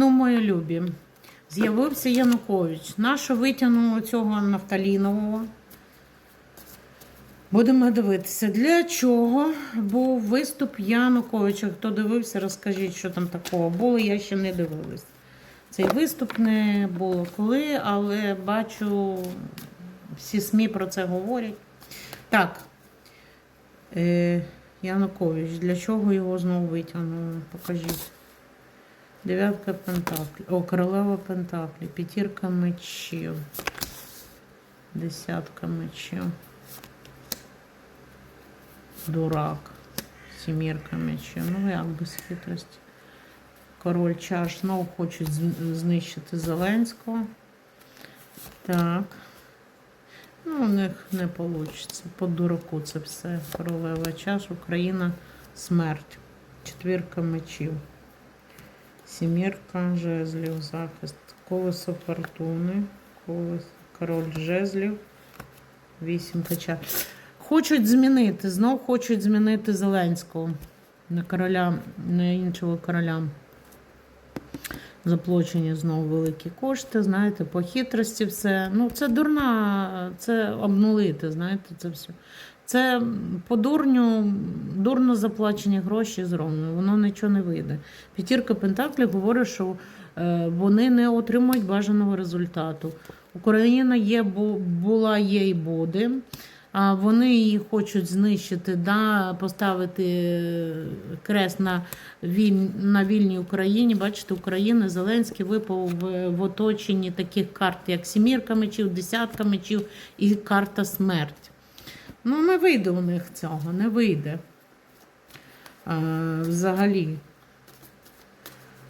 Ну, мої любі, з'явився Янукович. Нащо витягнуло цього Нафталінового? Будемо дивитися, для чого був виступ Януковича. Хто дивився, розкажіть, що там такого було. Я ще не дивилась. Цей виступ не було коли, але бачу, всі СМІ про це говорять. Так, е, Янукович, для чого його знову витягнули? Покажіть. Дев'ятка пентаклів. О, королева пентаклів. П'ятірка мечів. Десятка мечів. Дурак. Сімірка мечів. Ну як без хитрості. Король чаш знову хочуть знищити Зеленського. Так. Ну, у них не вийде. По дураку це все. Королева чаш, Україна, смерть. Четвірка мечів. Сімірка жезлів, захист. Колесо фортуни. Колесо, король жезлів. Вісімка чаш. Хочуть змінити, знов хочуть змінити Зеленського на короля, на іншого короля. Заплачені знову великі кошти, знаєте, по хитрості все. Ну, це дурна, це обнулити, знаєте, це все. Це по дурню, дурно заплачені гроші зроблено, воно нічого не вийде. П'ятірка Пентаклів говорить, що е, вони не отримують бажаного результату. Україна є, бу- була, є і буде. А вони її хочуть знищити, да, поставити крест на, віль, на вільній Україні. Бачите, Україна, Зеленський випав в, в оточенні таких карт, як сімірка мечів, десятка мечів і карта смерть. Ну, не вийде у них цього, не вийде. А, взагалі.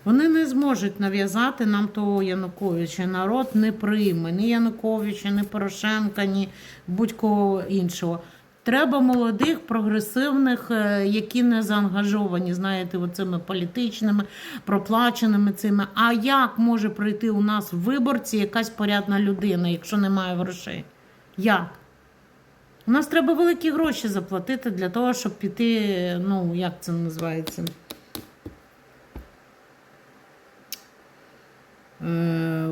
Вони не зможуть нав'язати нам того Януковича. Народ не прийме ні Януковича, ні Порошенка, ні будь-кого іншого. Треба молодих, прогресивних, е, які не заангажовані, знаєте, оцими політичними, проплаченими цими. А як може прийти у нас в виборці якась порядна людина, якщо немає грошей? Як? У нас треба великі гроші заплатити для того, щоб піти, ну, як це називається? е,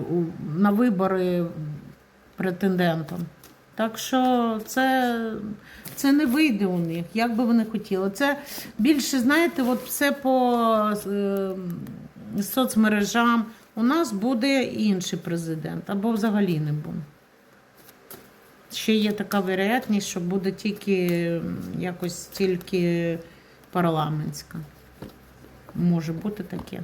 на вибори претендентом. Так що це, це не вийде у них, як би вони хотіли. Це більше, знаєте, от все по е, соцмережам. У нас буде інший президент, або взагалі не буде. Ще є така вероятність, що буде тільки якось тільки парламентська. Може бути таке.